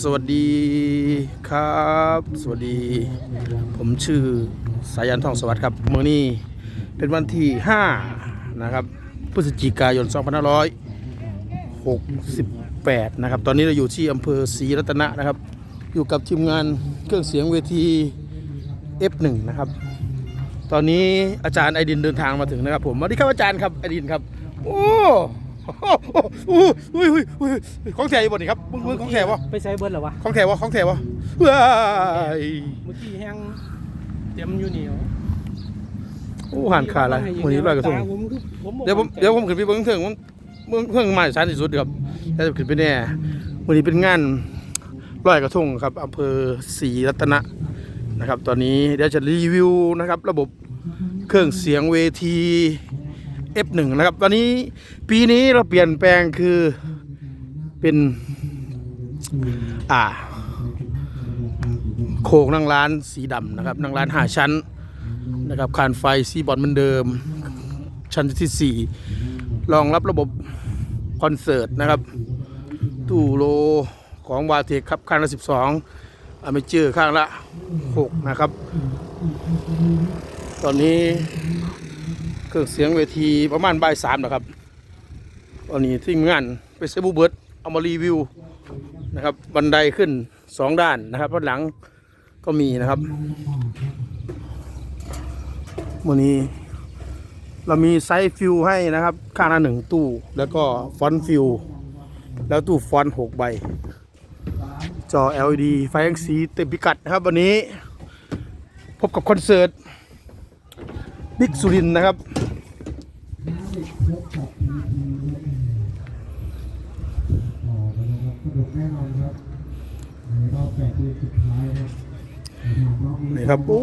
สวัสดีครับ สวัสดี ผมชื่อสายันทองสวัสดิ์ครับเมื่อนี้เป็นวันที่ 5 นะครับพฤศจิกายน 2568 นะครับ ตอนนี้เราอยู่ที่อำเภอศรีรัตนะนะครับ อยู่กับทีมงานเครื่องเสียงเวที F1 นะครับ ตอนนี้อาจารย์ไอดินเดินทางมาถึงนะครับผมสวัสดีครับอาจารย์ครับไอดินครับ โอ้ โอ้โอ้อุ้ยอุ้ยอุ้ยของแท้อยู่บ่นี่ครับมึงมึงของแท้วะไปใช้เบิร์ดเหรอวะ ของแท้วะของแท้วะว้ายเมื่อกี้แห้งเต็มอยู่เหนียวโอ้หันขาอะไรวันนี้ลอยกระทงเดี๋ยวผมเดี๋ยวผมขึ้นไปเบิ้งเถิงผมเบิ้งเพิ่งมาชั้นที่สุดครับแล้วจะขึ้นไปแน่วันนี้เป็นงานลอยกระทงครับอำเภอศรีรัตนะนะครับ ตอนนี้เดี๋ยวจะรีวิวนะครับ ระบบเครื่องเสียงเวที F1 นะครับตอนนี้ปีนี้เราเปลี่ยนแปลงคือเป็นอ่า โครงนั่งร้านสีดำนะครับนั่งร้านหาชั้นนะครับคานไฟสีบอลเหมือนเดิม ชั้นที่สี่รองรับระบบคอนเสิร์ตนะครับ ตู้โลของวาเทคครับข้างละสิบสองอเมเจอร์ข้างละหกนะครับ ตอนนี้ รื่องเสียงเวทีประมาณบ่ายสามนะครับตอนนี้ทีมงานไปเซบูเบิร์ดเอามารีวิวนะครับบันไดขึ้นสองด้านนะครับด้านหลังก็มีนะครับวันนี้เรามีไซส์ฟิวให้นะครับ ข้างละหนึ่งตู้ แล้วก็ฟอนต์ฟิว แล้วตู้ฟอนต์หกใบ จอ LED ไฟแสงสีเต็มพิกัดนะครับ วันนี้พบกับคอนเสิร์ตบิ๊กสุรินนะครับ ทร์นะครับแน่นอนครับในรอบแปดเดือนสุดท้ายครับนี่ครับโอ้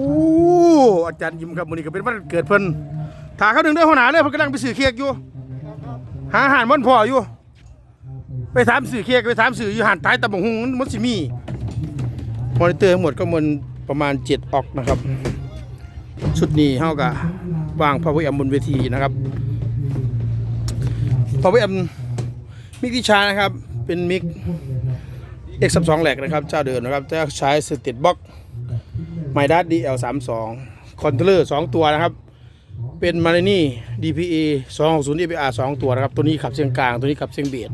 อาจารย์ยิ้มครับวันนี้ก็เป็นวันเกิดเพิ่นถาเขาหนึ่งเดือนหัวหนาเลยเพิ่นกำลังไปสื่อเค้กอยู่ หาอาหารมันพออยู่ ไปถามสื่อเค้กไปถามสื่ออยู่หานท้ายตะบงหงมันสิมีมอนิเตอร์ทั้งหมดก็มันประมาณเจ็ดออกนะครับ ชุดนี้เฮากะวางพาวเวอร์แอมบนเวทีนะครับ พาวเวอร์แอมมิกดิชานะครับ เป็นมิก X32 แหลกนะครับ เจ้าเดิมนะครับจะใช้สเตตบ็อกไมดัส DL32 คอนโทรลเลอร์2ตัวนะครับ เป็นมา r นี่ DPA 260 APR 2ตัวนะครับ ตัวนี้ขับเสียงกลาง ตัวนี้ขับเสียงเบียด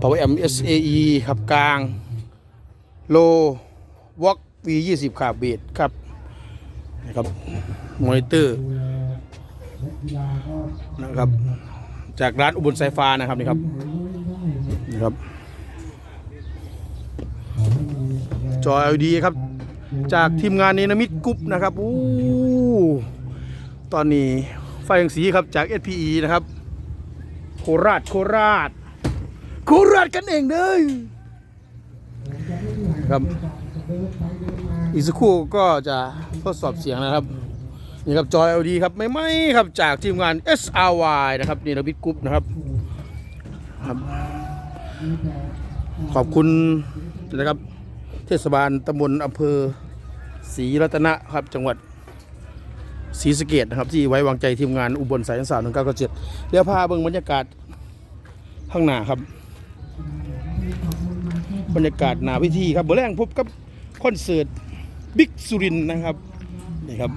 Power M SAE ขับกลาง โลวอก V20 ขับเบียดครับนะครับ มอนิเตอร์นะครับ จากร้านอุบลไซฟ้านะครับนี่ครับนี่ครับ จอ LED ครับ จากทีมงานเนนามิดกรุ๊ปนะครับอู้ตอนนี้ไฟยังสีครับจาก SPE นะครับ โคราชโคราช โคราชกันเองเด้อครับอีกสักครู่ก็จะทดสอบเสียงนะครับ นี่ครับจอย LED ครับไม่ไม่ครับจากทีมงาน SRY นะครับเนนามิดกรุ๊ปนะครับครับ ขอบคุณนะครับ เทศบาลตำบลอำเภอศรีรัตนะครับ จังหวัดศรีสะเกดนะครับ ที่ไว้วางใจทีมงานอุบลสายสาวหนึ่งเก้าเจ็ดเดี๋ยวพาเบิ่งบรรยากาศข้างหน้าครับ บรรยากาศหน้าพิธีครับเบอร์แรงพบกับคอนเสิร์ตบิ๊กสุรินนะครับนี่ครับ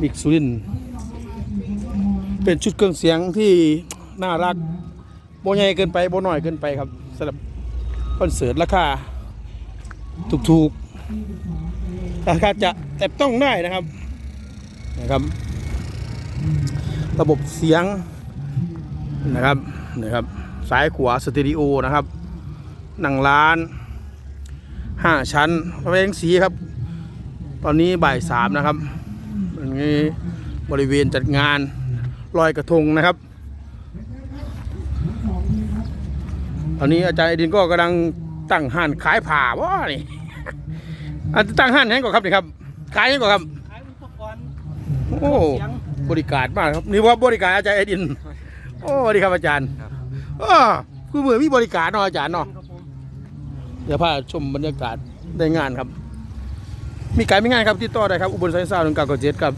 บิ๊กสุรินเป็นชุดเครื่องเสียงที่น่ารักโบใหญ่เกินไปโบน้อยเกินไปครับสำหรับคอนเสิร์ตราคาถูกๆราคาจะแต่ต้องได้นะครับนะครับ ระบบเสียงนะครับนะครับซ้ายขวาสเตอริโอนะครับหนังร้านห้าชั้นพรงสีครับ ตอนนี้บ่ายสามนะครับ อันนี้บริเวณจัดงานลอยกระทงนะครับ ตอนนี้อาจารย์ไอดินก็กำลังตั้งห้านขายผ้าว่านี่อันตั้งห้านแห่งก่อนครับนี่ครับ ขายแห่งก่อนครับ ขายอุปกรณ์โอ้บริการมากครับนี่ว่าบริการอาจารย์ไอดิน โอ้สวัสดีครับอาจารย์อ้อคือเหมือนมีบริการเนาะอาจารย์เนาะครับผมเดี๋ยวพาชมบรรยากาศในงานครับ มีการมีงานครับที่ต่อได้ครับ อุบลไซน์ซ่าหนึ่งเก้าเจ็ดครับ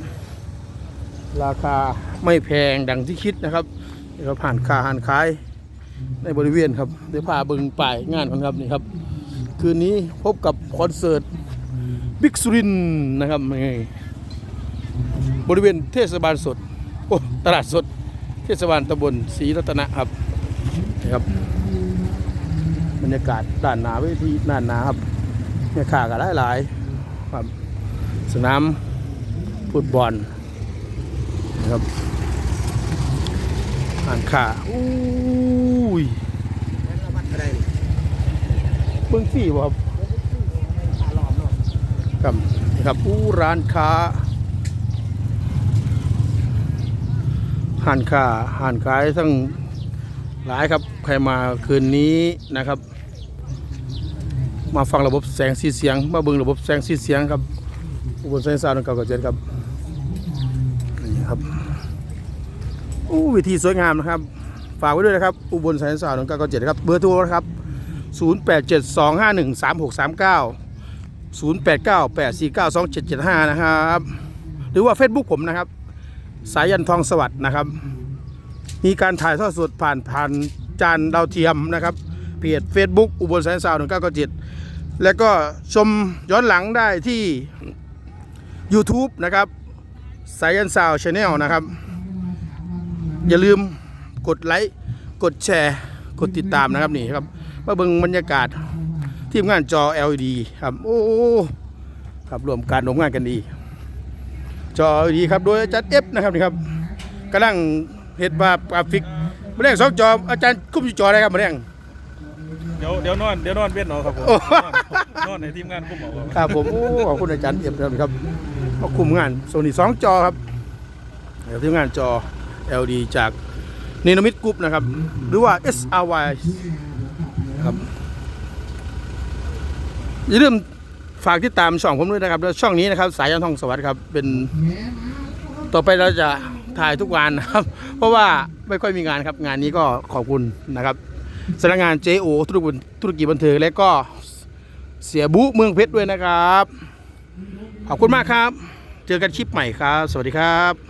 ราคาไม่แพงดังที่คิดนะครับเดี๋ยวผ่านค่าหารขายในบริเวณครับ เดี๋ยวพาเบิ่งป่ายงานกันครับนี่ครับ คืนนี้พบกับคอนเสิร์ตบิ๊กสุรินนะครับนี่บริเวณเทศบาลสดโอ้ตลาดสด เทศบาลตำบลศรีรัตนะครับนี่ครับ บรรยากาศด้านหนาเวทีด้านหนาครับเนี่ยขากันหลายๆ ครับ สนามฟุตบอลนะครับอ่านขาอุ้ยเบื้องสี่บ่ครับครับนะครับอู้ร้านค้าห้านค้าห้านขายทั้งหลายครับใครมาคืนนี้นะครับ มาฟังระบบแสงสีเสียง มาเบิ่งระบบแสงสีเสียงครับอุบลแสงสาวหนึ่งเก้าเก้าเจ็ดครับนี่ครับอู้วิธีสวยงามนะครับ ฝากไว้ด้วยนะครับ อุบลแสงสาวหนึ่งเก้าเก้าเจ็ดครับเบอร์โทรนะครับศูนย์แปดเจ็ดสองห้าหนึ่งสามหกสามเก้าศูนย์แปดเก้าแปดสี่เก้าสองเจ็ดเจ็ดห้านะครับ หรือว่า Facebook ผมนะครับ สายันทองสวัสด์นะครับ มีการถ่ายทอดสดผ่านผ่านจานดาวเทียมนะครับ เพจ Facebook อุบลแสนสาวหนึ่งเก้าเก้าเจ็ดแล้วก็ชมย้อนหลังได้ที่ YouTube นะครับสายันสาวชาแนลนะครับ อย่าลืมกดไลค์ กดแชร์ กดติดตามนะครับนี่ครับมาเบิ่งบรรยากาศทีมงานจอ LED ครับ โอ้ครับรวมการร่วมงานกันดี จอ LED ครับ โดยอาจารย์เอฟนะครับนี่ครับกำลังเฮ็ดภากราฟิกมาเร่งสองจออาจารย์คุ้มอยู่จออะไรครับมาเร่ง เดี๋ยวเดี๋ยวนอนเดี๋ยวนอนเวียนเอาครับผมโอ้นอนนอนในทีมงานกุ้มเอาครับครับผมโอ้ขอบคุณอาจารย์เอี่ยมครับก็คุมงานโซนี่สองจอครับเดี๋ยวทีมงานจอ LD จากเนโนมิดกรุ๊ปนะครับ หรือว่า SRY ครับอย่าลืมฝากติดตามช่องผมด้วยนะครับแล้วช่องนี้นะครับ สายยันทองสวัสดิ์ครับเป็นต่อไปเราจะถ่ายทุกวันนะครับ เพราะว่าไม่ค่อยมีงานครับ งานนี้ก็ขอบคุณนะครับ สำนักงาน JO ธุรกิจธุรกิจบันเทิงและก็เสียบุเมืองเพชรด้วยนะครับ ขอบคุณมากครับ เจอกันคลิปใหม่ครับ สวัสดีครับ